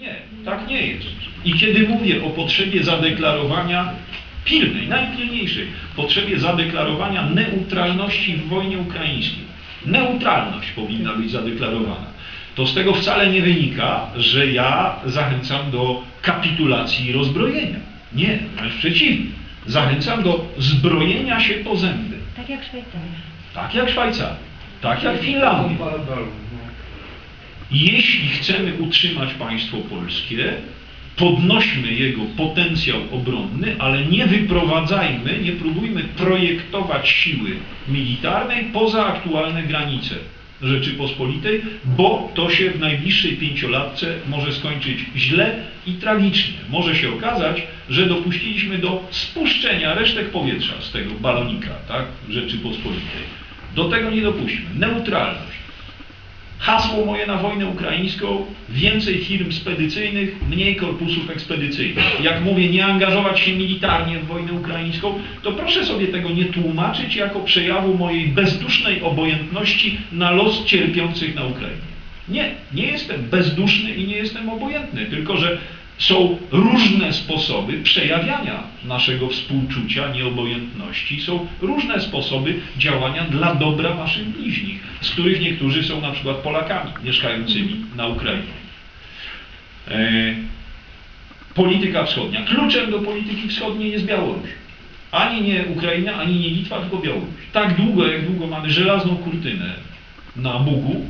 Nie, tak nie jest. I kiedy mówię o potrzebie zadeklarowania pilnej, najpilniejszej potrzebie zadeklarowania neutralności w wojnie ukraińskiej, neutralność powinna być zadeklarowana, to z tego wcale nie wynika, że ja zachęcam do kapitulacji i rozbrojenia. Nie, wręcz przeciwnie. Zachęcam do zbrojenia się po zęby. Tak jak Szwajcaria. Tak jak Szwajcaria, tak jak Finlandia. Jeśli chcemy utrzymać państwo polskie, podnośmy jego potencjał obronny, ale nie wyprowadzajmy, nie próbujmy projektować siły militarnej poza aktualne granice Rzeczypospolitej, bo to się w najbliższej pięciolatce może skończyć źle i tragicznie. Może się okazać, że dopuściliśmy do spuszczenia resztek powietrza z tego balonika tak, Rzeczypospolitej. Do tego nie dopuśćmy. Neutralność. Hasło moje na wojnę ukraińską, więcej firm spedycyjnych, mniej korpusów ekspedycyjnych. Jak mówię, nie angażować się militarnie w wojnę ukraińską, to proszę sobie tego nie tłumaczyć jako przejawu mojej bezdusznej obojętności na los cierpiących na Ukrainie. Nie, nie jestem bezduszny i nie jestem obojętny, tylko że są różne sposoby przejawiania naszego współczucia, nieobojętności. Są różne sposoby działania dla dobra naszych bliźnich, z których niektórzy są na przykład Polakami mieszkającymi na Ukrainie. E, polityka wschodnia. Kluczem do polityki wschodniej jest Białoruś. Ani nie Ukraina, ani nie Litwa, tylko Białoruś. Tak długo, jak długo mamy żelazną kurtynę na Bugu,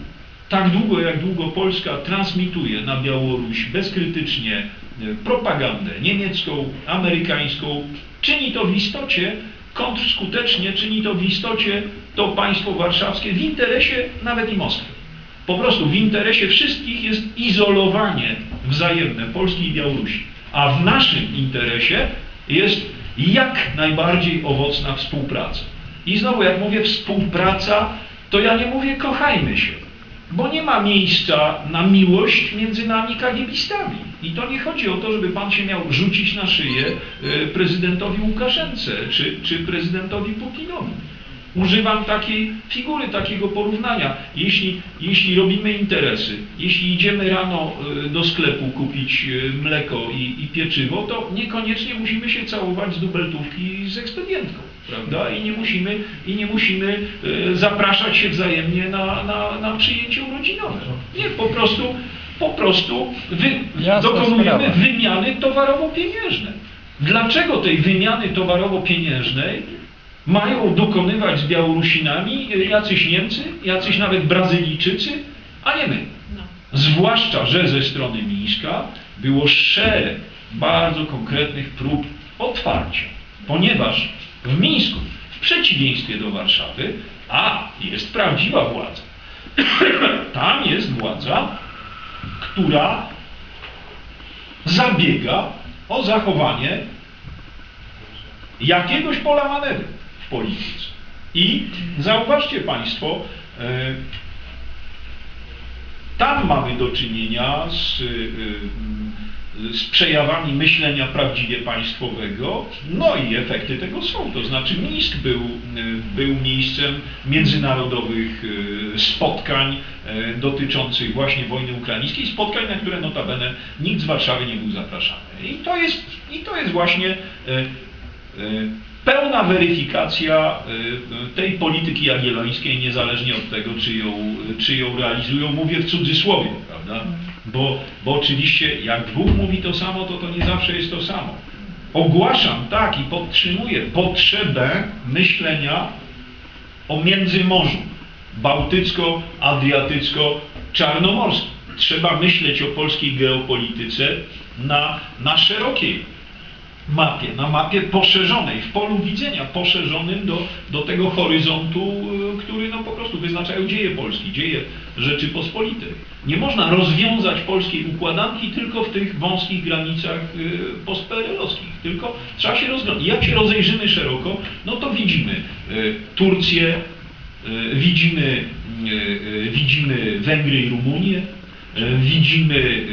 tak długo, jak długo Polska transmituje na Białoruś bezkrytycznie e, propagandę niemiecką, amerykańską, czyni to w istocie kontrskutecznie, czyni to w istocie to państwo warszawskie w interesie nawet i Moskwy. Po prostu w interesie wszystkich jest izolowanie wzajemne Polski i Białorusi. A w naszym interesie jest jak najbardziej owocna współpraca. I znowu, jak mówię współpraca, to ja nie mówię kochajmy się, bo nie ma miejsca na miłość między nami kagiebistami. I to nie chodzi o to, żeby pan się miał rzucić na szyję e, prezydentowi Łukaszence czy, czy prezydentowi Putinowi. Używam takiej figury, takiego porównania. Jeśli, jeśli robimy interesy, jeśli idziemy rano e, do sklepu kupić e, mleko i, i pieczywo, to niekoniecznie musimy się całować z dubeltówki z ekspedientką, prawda? I nie musimy, i nie musimy e, zapraszać się wzajemnie na, na, na przyjęcie urodzinowe. Nie, po prostu, po prostu wy, Jasna dokonujemy sprawa. wymiany towarowo-pieniężnej. Dlaczego tej wymiany towarowo-pieniężnej mają dokonywać z Białorusinami jacyś Niemcy, jacyś nawet Brazylijczycy, a nie my? No. Zwłaszcza, że ze strony Mińska było szereg bardzo konkretnych prób otwarcia, ponieważ w Mińsku, w przeciwieństwie do Warszawy, a jest prawdziwa władza. Tam jest władza, która zabiega o zachowanie jakiegoś pola manewru w polityce. I zauważcie Państwo, e, tam mamy do czynienia z, y, z przejawami myślenia prawdziwie państwowego, no i efekty tego są. To znaczy Mińsk był, y, był miejscem międzynarodowych y, spotkań y, dotyczących właśnie wojny ukraińskiej, spotkań, na które notabene nikt z Warszawy nie był zapraszany. I to jest, i to jest właśnie pełna weryfikacja tej polityki jagiellońskiej, niezależnie od tego, czy ją, czy ją realizują, mówię w cudzysłowie, prawda? Bo, bo oczywiście jak dwóch mówi to samo, to to nie zawsze jest to samo. Ogłaszam tak i podtrzymuję potrzebę myślenia o Międzymorzu bałtycko-adriatycko-czarnomorskim. Trzeba myśleć o polskiej geopolityce na, na szerokiej mapie, na mapie poszerzonej, w polu widzenia poszerzonym do, do tego horyzontu, y, który no po prostu wyznaczają dzieje Polski, dzieje Rzeczypospolitej. Nie można rozwiązać polskiej układanki tylko w tych wąskich granicach y, postperelowskich, tylko trzeba się rozglądać. Jak się rozejrzymy szeroko, no to widzimy y, Turcję, widzimy, widzimy Węgry i Rumunię, Widzimy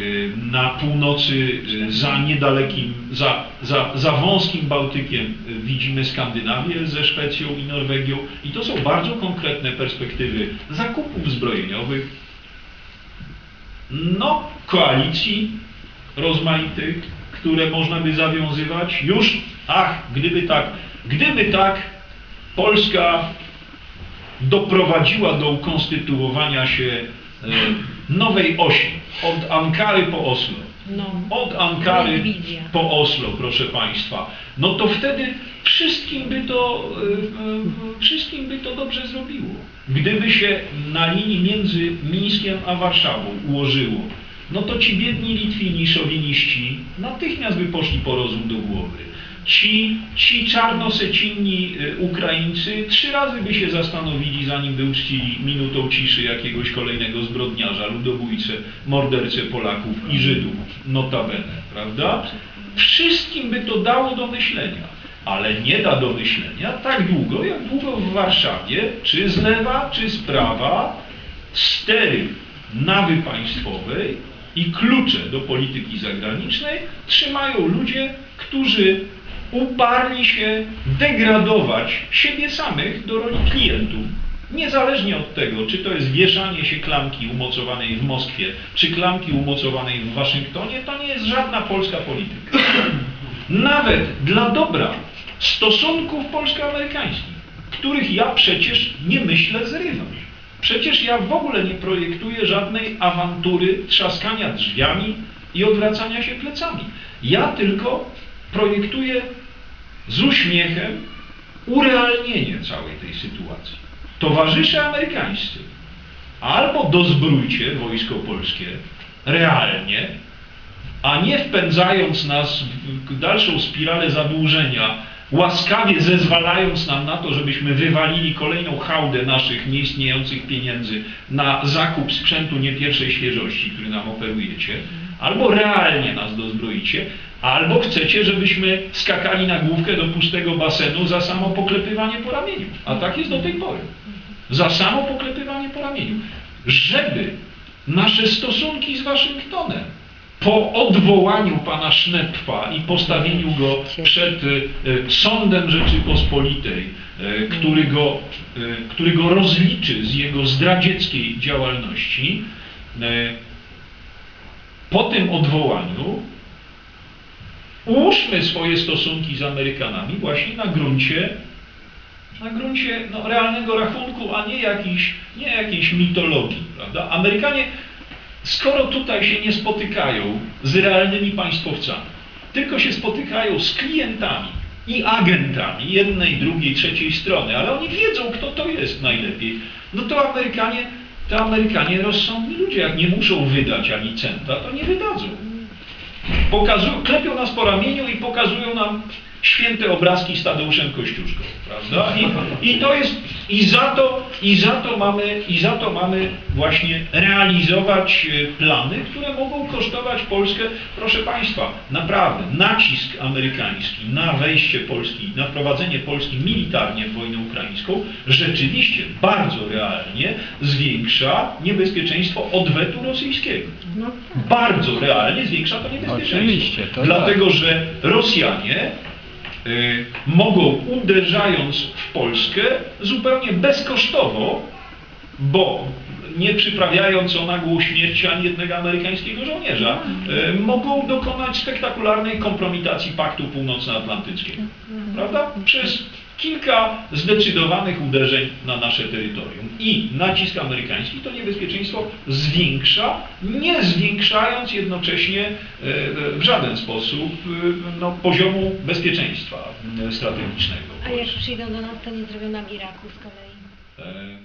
e, na północy, e, za niedalekim, za, za, za wąskim Bałtykiem, e, widzimy Skandynawię ze Szwecją i Norwegią i to są bardzo konkretne perspektywy zakupów zbrojeniowych, no, koalicji rozmaitych, które można by zawiązywać. Już, ach, gdyby tak, gdyby tak Polska doprowadziła do ukonstytuowania się e, nowej osi, od Ankary po Oslo. No. Od Ankary po Oslo, proszę Państwa, no to wtedy wszystkim by to, e, e, wszystkim by to dobrze zrobiło. Gdyby się na linii między Mińskiem a Warszawą ułożyło, no to ci biedni Litwini, szowiniści natychmiast by poszli po rozum do głowy. Ci, ci czarnosecinni e, Ukraińcy trzy razy by się zastanowili, zanim by uczcili minutą ciszy jakiegoś kolejnego zbrodniarza, ludobójcę, mordercę Polaków i Żydów, notabene, prawda? Wszystkim by to dało do myślenia, ale nie da do myślenia tak długo, jak długo w Warszawie, czy z lewa, czy z prawa, stery nawy państwowej i klucze do polityki zagranicznej trzymają ludzie, którzy uparli się degradować siebie samych do roli klientów. Niezależnie od tego, czy to jest wieszanie się klamki umocowanej w Moskwie, czy klamki umocowanej w Waszyngtonie, to nie jest żadna polska polityka. Nawet dla dobra stosunków polsko-amerykańskich, których ja przecież nie myślę zrywać. Przecież ja w ogóle nie projektuję żadnej awantury trzaskania drzwiami i odwracania się plecami. Ja tylko projektuję z uśmiechem urealnienie całej tej sytuacji. Towarzysze amerykańscy, albo dozbrójcie wojsko polskie realnie, a nie wpędzając nas w dalszą spiralę zadłużenia, łaskawie zezwalając nam na to, żebyśmy wywalili kolejną hałdę naszych nieistniejących pieniędzy na zakup sprzętu nie pierwszej świeżości, który nam oferujecie, albo realnie nas dozbroicie, albo chcecie, żebyśmy skakali na główkę do pustego basenu za samo poklepywanie po ramieniu. A tak jest do tej pory. Za samo poklepywanie po ramieniu. Żeby nasze stosunki z Waszyngtonem po odwołaniu pana Sznepfa i postawieniu go przed y, sądem Rzeczypospolitej, y, który go, y, który go rozliczy z jego zdradzieckiej działalności, po tym odwołaniu ułóżmy swoje stosunki z Amerykanami właśnie na gruncie na gruncie no, realnego rachunku, a nie, jakiejś, nie jakiejś mitologii. Prawda? Amerykanie, skoro tutaj się nie spotykają z realnymi państwowcami, tylko się spotykają z klientami i agentami jednej, drugiej, trzeciej strony, ale oni wiedzą, kto to jest najlepiej, no to Amerykanie, to Amerykanie rozsądni ludzie, jak nie muszą wydać ani centa, to nie wydadzą. Pokazują, klepią nas po ramieniu i pokazują nam święte obrazki z Tadeuszem Kościuszką, prawda? I, i to jest, i za to, i za to mamy, i za to mamy właśnie realizować e, plany, które mogą kosztować Polskę, proszę Państwa, naprawdę, nacisk amerykański na wejście Polski, na wprowadzenie Polski militarnie w wojnę ukraińską rzeczywiście bardzo realnie zwiększa niebezpieczeństwo odwetu rosyjskiego No tak. bardzo realnie zwiększa to niebezpieczeństwo. Oczywiście, to Dlatego, że Rosjanie mogą uderzając w Polskę zupełnie bezkosztowo, bo nie przyprawiając o nagłą śmierć ani jednego amerykańskiego żołnierza, y, mogą dokonać spektakularnej kompromitacji Paktu Północnoatlantyckiego. Prawda? Przez kilka zdecydowanych uderzeń na nasze terytorium. I nacisk amerykański to niebezpieczeństwo zwiększa, nie zwiększając jednocześnie e, w żaden sposób e, no, poziomu bezpieczeństwa e, strategicznego. A jak przyjdą do nas, to nie zrobią nam Iraku z kolei. E,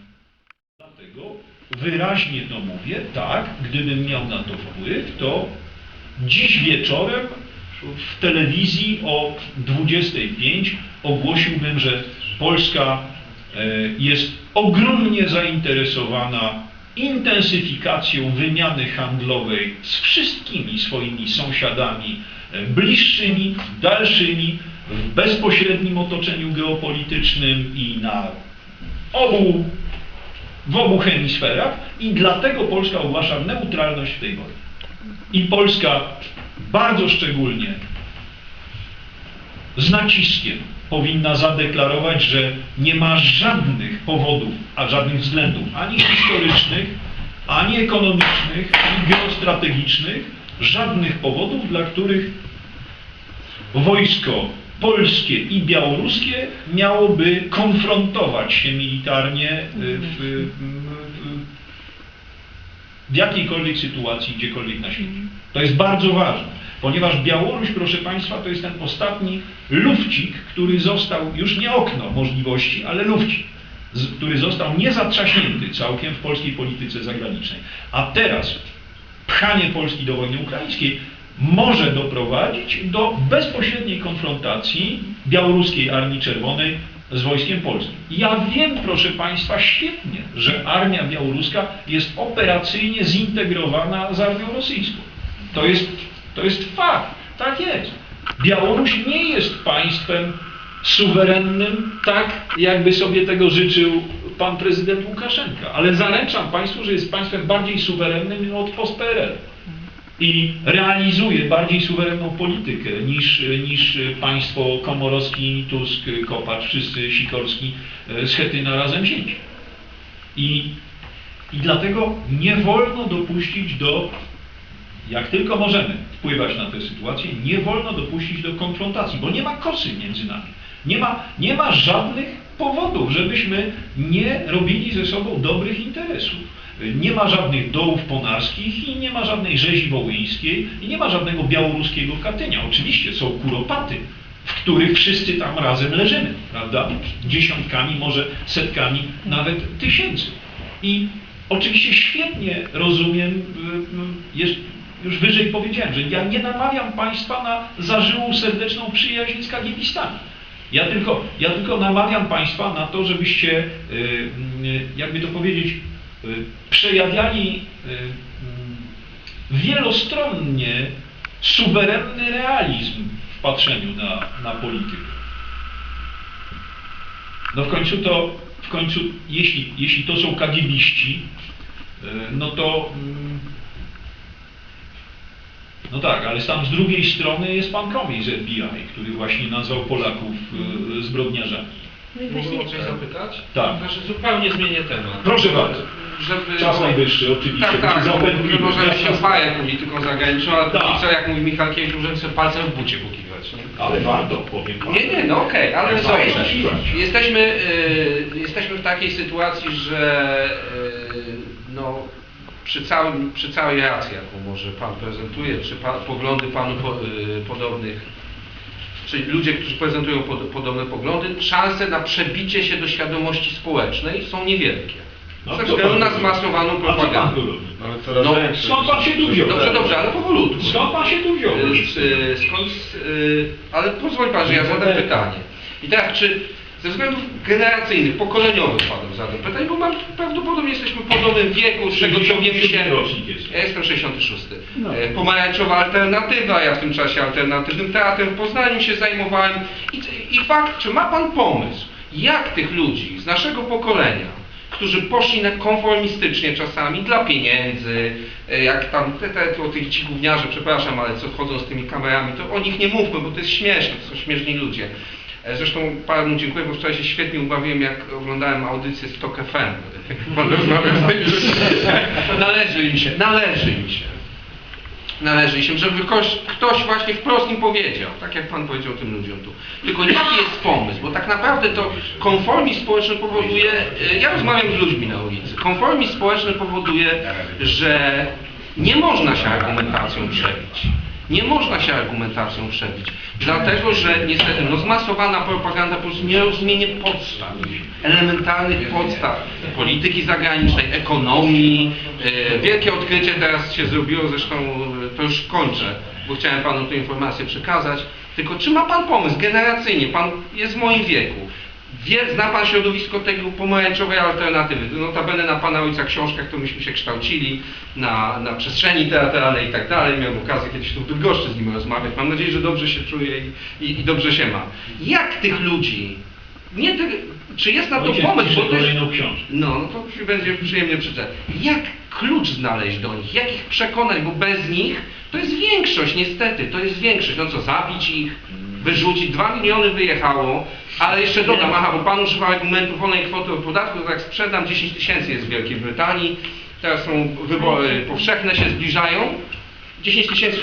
Dlatego wyraźnie to mówię, tak, gdybym miał na to wpływ, to dziś wieczorem w telewizji o 25 ogłosiłbym, że Polska e, jest ogromnie zainteresowana intensyfikacją wymiany handlowej z wszystkimi swoimi sąsiadami e, bliższymi, dalszymi, w bezpośrednim otoczeniu geopolitycznym i na obu w obu hemisferach i dlatego Polska ogłasza neutralność w tej wojnie. I Polska bardzo szczególnie. Z naciskiem powinna zadeklarować, że nie ma żadnych powodów, a żadnych względów, ani historycznych, ani ekonomicznych, ani geostrategicznych, żadnych powodów, dla których wojsko polskie i białoruskie miałoby konfrontować się militarnie y, w, w, w jakiejkolwiek sytuacji, gdziekolwiek na świecie. To jest bardzo ważne, ponieważ Białoruś, proszę Państwa, to jest ten ostatni lufcik, który został, już nie okno możliwości, ale lufcik, który został nie zatrzaśnięty całkiem w polskiej polityce zagranicznej. A teraz pchanie Polski do wojny ukraińskiej może doprowadzić do bezpośredniej konfrontacji białoruskiej Armii Czerwonej z wojskiem polskim. Ja wiem, proszę Państwa, świetnie, że armia białoruska jest operacyjnie zintegrowana z armią rosyjską. To jest, to jest fakt, tak jest. Białoruś nie jest państwem suwerennym, tak jakby sobie tego życzył pan prezydent Łukaszenka. Ale zaręczam Państwu, że jest państwem bardziej suwerennym od post-PRL i realizuje bardziej suwerenną politykę niż, niż państwo Komorowski, Tusk, Kopacz, wszyscy Sikorski, e, Schetyna razem wzięci. I, I dlatego nie wolno dopuścić do, jak tylko możemy wpływać na tę sytuację, nie wolno dopuścić do konfrontacji, bo nie ma kosy między nami. Nie ma, nie ma żadnych powodów, żebyśmy nie robili ze sobą dobrych interesów. Nie ma żadnych dołów ponarskich i nie ma żadnej rzezi wołyńskiej i nie ma żadnego białoruskiego Katynia. Oczywiście są kuropaty, w których wszyscy tam razem leżymy, prawda? Dziesiątkami, może setkami, nawet tysięcy. I oczywiście świetnie rozumiem, y, y, jest, już wyżej powiedziałem, że ja nie namawiam Państwa na zażyłą serdeczną przyjaźń z kagiebistami. Ja tylko, ja tylko namawiam Państwa na to, żebyście, y, jakby to powiedzieć, przejawiali y, y, wielostronnie suwerenny realizm w patrzeniu na, na politykę. No w końcu to, w końcu, jeśli, jeśli to są kagibiści, y, no to mm, no tak, ale tam z drugiej strony jest pan Komiej z FBI, który właśnie nazwał Polaków y, zbrodniarzami. No i właśnie, Mógłbym o coś zapytać? Tak. Znaczy zupełnie zmienię temat. Proszę bardzo. Żeby... Czas najwyższy, oczywiście. Tak, tak, no, możemy Ja- się chwalić polityką zagraniczną, ale Tak. póki co, jak mówi Michalkiewicz, możemy sobie palcem w bucie pukiwać. Nie? Ale warto, powiem panu. Nie, nie, no okej, ale Tak, dobrze. tak. Jesteśmy, y, jesteśmy w takiej sytuacji, że y, no, przy, całym, przy całej racji, jaką może Pan prezentuje, czy pan, poglądy Panu po, y, podobnych, czyli ludzie, którzy prezentują pod, podobne poglądy, szanse na przebicie się do świadomości społecznej są niewielkie. No, propagandę. tu robi? Ale coraz No, skąd pan się tu wziął? Dobrze, dobrze, ale powolutku. Skąd pan się tu wziął? Y, y, Skąd, y, ale pozwól pan, że ja zadam pytanie. I teraz, czy ze względów generacyjnych, pokoleniowych panem zadam pytanie, bo mam, prawdopodobnie jesteśmy w podobnym wieku, z wiem 67 się... Ja jestem 66. No. E, Pomarańczowa alternatywa, ja w tym czasie alternatywnym teatrem w Poznaniu się zajmowałem. I, I fakt, czy ma pan pomysł, jak tych ludzi z naszego pokolenia, którzy poszli na konformistycznie czasami dla pieniędzy, e, jak tam te, te, o tych ci gówniarze, przepraszam, ale co wchodzą z tymi kamerami, to o nich nie mówmy, bo to jest śmieszne, to są śmieszni ludzie. E, Zresztą panu dziękuję, bo wczoraj się świetnie ubawiłem, jak oglądałem audycję z TOK FM. Należy im się, należy im się. Należy się, żeby ktoś, ktoś właśnie wprost im powiedział, tak jak Pan powiedział tym ludziom tu. Tylko jaki jest pomysł? Bo tak naprawdę to konformizm społeczny powoduje, e, ja rozmawiam z ludźmi na ulicy, konformizm społeczny powoduje, że nie można się argumentacją przebić. Nie można się argumentacją przebić, dlatego że niestety no, zmasowana propaganda po prostu nie rozumie podstaw, elementarnych podstaw polityki zagranicznej, ekonomii. E, wielkie odkrycie teraz się zrobiło, zresztą e, to już kończę, bo chciałem Panu tę informację przekazać. Tylko czy ma Pan pomysł generacyjnie? Pan jest w moim wieku. Wie, zna Pan środowisko tego pomarańczowej alternatywy. Notabene na Pana Ojca książkach to myśmy się kształcili na, na przestrzeni teatralnej i tak dalej. Miałem okazję kiedyś tu w Bydgoszczy z nim rozmawiać. Mam nadzieję, że dobrze się czuje i, i, i dobrze się ma. Jak tych ludzi, nie ty, czy jest na to Ojciec pomysł? Bo książkę. no, no to będzie przyjemnie przeczytać. Jak klucz znaleźć do nich? Jak ich przekonać? Bo bez nich to jest większość, niestety, to jest większość. No co, zabić ich, wyrzucić? Dwa miliony wyjechało, ale jeszcze dodam, aha, bo Pan używa argumentu wolnej kwoty od podatku, to jak sprzedam 10 tysięcy jest w Wielkiej Brytanii, teraz są wybory powszechne, się zbliżają. 10 tysięcy